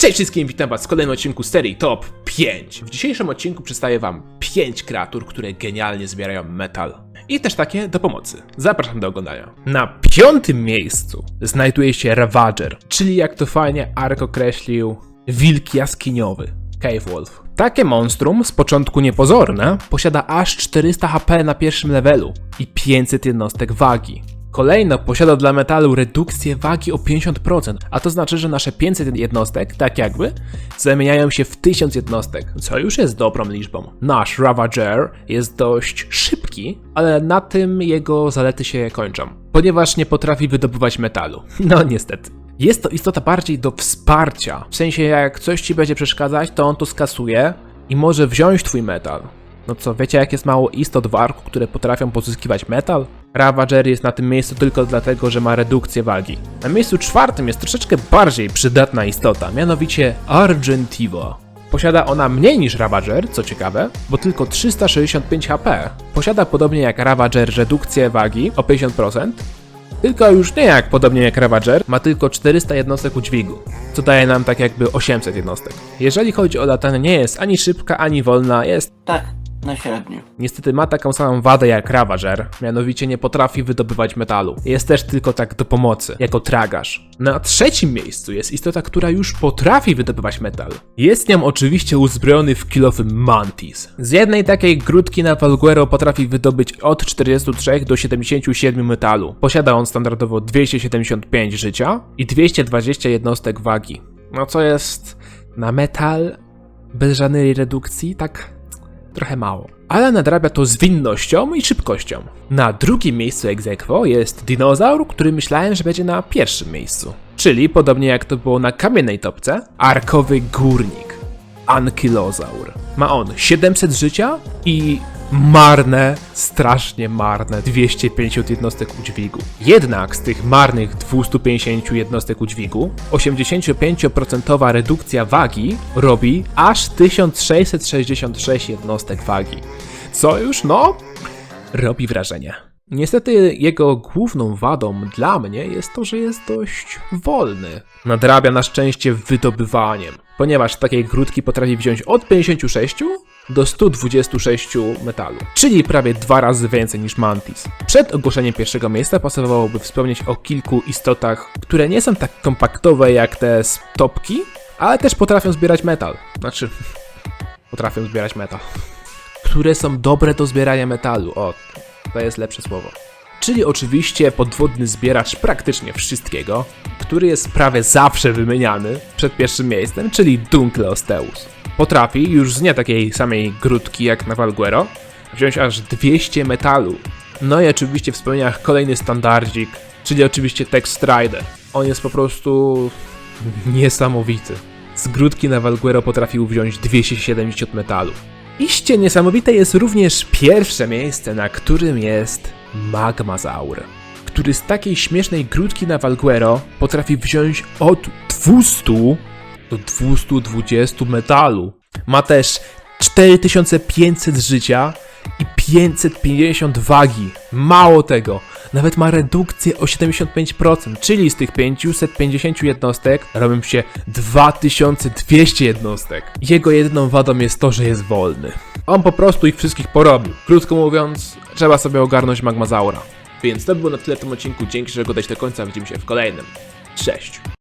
Cześć wszystkim, witam was w kolejnym odcinku serii Top 5. W dzisiejszym odcinku przedstawię wam 5 kreatur, które genialnie zbierają metal. I też takie do pomocy. Zapraszam do oglądania. Na piątym miejscu znajduje się Ravager, czyli jak to fajnie Ark określił, wilk jaskiniowy. Cave Wolf. Takie monstrum, z początku niepozorne, posiada aż 400 HP na pierwszym levelu i 500 jednostek wagi. Kolejno posiada dla metalu redukcję wagi o 50%, a to znaczy, że nasze 500 jednostek, tak jakby, zamieniają się w 1000 jednostek, co już jest dobrą liczbą. Nasz Ravager jest dość szybki, ale na tym jego zalety się kończą, ponieważ nie potrafi wydobywać metalu. No niestety. Jest to istota bardziej do wsparcia, w sensie jak coś ci będzie przeszkadzać, to on to skasuje i może wziąć twój metal. No co, wiecie jak jest mało istot w arku, które potrafią pozyskiwać metal? Ravager jest na tym miejscu tylko dlatego, że ma redukcję wagi. Na miejscu czwartym jest troszeczkę bardziej przydatna istota, mianowicie Argentiva. Posiada ona mniej niż Ravager, co ciekawe, bo tylko 365 HP. Posiada podobnie jak Ravager redukcję wagi o 50%, tylko już nie jak podobnie jak Ravager, ma tylko 400 jednostek udźwigu, co daje nam tak jakby 800 jednostek. Jeżeli chodzi o latanie, nie jest ani szybka, ani wolna, jest Tak, Niestety ma taką samą wadę jak Ravager, mianowicie nie potrafi wydobywać metalu. Jest też tylko tak do pomocy, jako tragarz. Na trzecim miejscu jest istota, która już potrafi wydobywać metal. Jest nią oczywiście uzbrojony w kilowy Mantis. Z jednej takiej grudki na Valguero potrafi wydobyć od 43 do 77 metalu. Posiada on standardowo 275 życia i 220 jednostek wagi. No co jest na metal bez żadnej redukcji, tak trochę mało. Ale nadrabia to zwinnością i szybkością. Na drugim miejscu egzekwo jest dinozaur, który myślałem, że będzie na pierwszym miejscu. Czyli, podobnie jak to było na kamiennej topce, arkowy górnik. Ankylozaur. Ma on 700 życia i marne, strasznie marne 250 jednostek udźwigu. Jednak z tych marnych 250 jednostek udźwigu 85% redukcja wagi robi aż 1666 jednostek wagi. Co już, no, robi wrażenie. Niestety jego główną wadą dla mnie jest to, że jest dość wolny. Nadrabia na szczęście wydobywaniem, ponieważ takiej grudki potrafi wziąć od 56 do 126 metalu, czyli prawie dwa razy więcej niż Mantis. Przed ogłoszeniem pierwszego miejsca pasowałoby wspomnieć o kilku istotach, które nie są tak kompaktowe jak te stopki, ale też potrafią zbierać metal. Znaczy, potrafią zbierać metal. Które są dobre do zbierania metalu. O, to jest lepsze słowo. Czyli oczywiście podwodny zbieracz praktycznie wszystkiego, który jest prawie zawsze wymieniany przed pierwszym miejscem, czyli Dunkleosteus. Potrafi, już z nie takiej samej grudki jak na Valguero, wziąć aż 200 metalu. No i oczywiście w wspomnieniach kolejny standardzik, czyli oczywiście Tex Strider. On jest po prostu niesamowity. Z grudki na Valguero potrafił wziąć 270 metalu. Iście niesamowite jest również pierwsze miejsce, na którym jest Magmazaur, który z takiej śmiesznej grudki na Valguero potrafi wziąć od 200 do 220 metalu. Ma też 4500 życia i 550 wagi. Mało tego, nawet ma redukcję o 75%, czyli z tych 550 jednostek robią się 2200 jednostek. Jego jedyną wadą jest to, że jest wolny. On po prostu ich wszystkich porobił. Krótko mówiąc, trzeba sobie ogarnąć Magmazaura. Więc to było na tyle w tym odcinku. Dzięki, że go dać do końca. Widzimy się w kolejnym. Cześć!